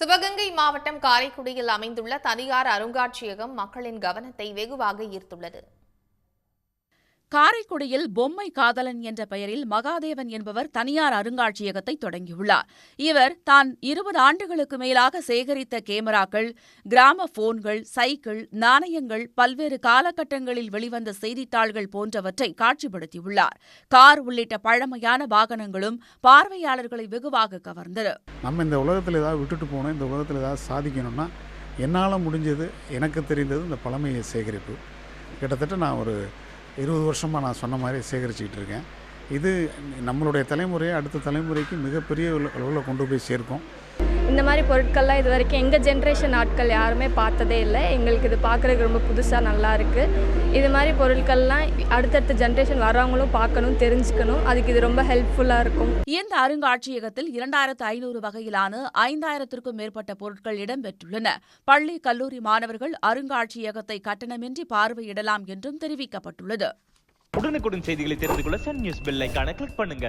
சிவகங்கை மாவட்டம் காரைக்குடியில் அமைந்துள்ள தனியார் அருங்காட்சியகம் மக்களின் கவனத்தை வெகுவாக ஈர்த்துள்ளது. காரைக்குடியில் பொம்மை காதலன் என்ற பெயரில் மகாதேவன் என்பவர் தனியார் அருங்காட்சியகத்தை தொடங்கியுள்ளார். இவர் தான் இருபது ஆண்டுகளுக்கு மேலாக சேகரித்த கேமராக்கள் கிராம போன்கள் சைக்கிள் நாணயங்கள் பல்வேறு காலகட்டங்களில் வெளிவந்த செய்தித்தாள்கள் போன்றவற்றை காட்சிப்படுத்தியுள்ளார். கார் உள்ளிட்ட பழமையான வாகனங்களும் பார்வையாளர்களை வெகுவாக கவர்ந்தது. நம்ம இந்த உலகத்தில் ஏதாவது விட்டுட்டு போகணும் இந்த உலகத்தில் ஏதாவது சாதிக்கணும்னா என்னால் முடிஞ்சது எனக்கு தெரிந்தது இந்த பழமையை சேகரிப்பு. கிட்டத்தட்ட நான் ஒரு இருபது வருஷமாக நான் சொன்ன மாதிரி சேகரிச்சுக்கிட்டு இருக்கேன் இது நம்மளுடைய தலைமுறையை அடுத்த தலைமுறைக்கு மிகப்பெரிய அளவில் கொண்டு போய் சேர்க்கும். இந்த மாதிரி பொருட்கள்லாம் இது வரைக்கும் எங்கள் ஜென்ரேஷன் ஆட்கள் யாருமே பார்த்ததே இல்லை. எங்களுக்கு இது பார்க்குறதுக்கு ரொம்ப புதுசாக நல்லா இருக்குது இது மாதிரி பொருட்கள்லாம் அடுத்தடுத்த ஜென்ரேஷன் வரவங்களும் பார்க்கணும் தெரிஞ்சுக்கணும். அதுக்கு இது ரொம்ப ஹெல்ப்ஃபுல்லாக இருக்கும். இந்த அருங்காட்சியகத்தில் இரண்டாயிரத்து ஐநூறு வகையிலான ஐந்தாயிரத்திற்கும் மேற்பட்ட பொருட்கள் இடம்பெற்றுள்ளன. பள்ளி கல்லூரி மாணவர்கள் அருங்காட்சியகத்தை கட்டணமின்றி பார்வையிடலாம் என்றும் தெரிவிக்கப்பட்டுள்ளது. உடனுக்குடன் செய்திகளை தெரிந்து கொள்ள சன் நியூஸ் பெல் கிளிக் பண்ணுங்க.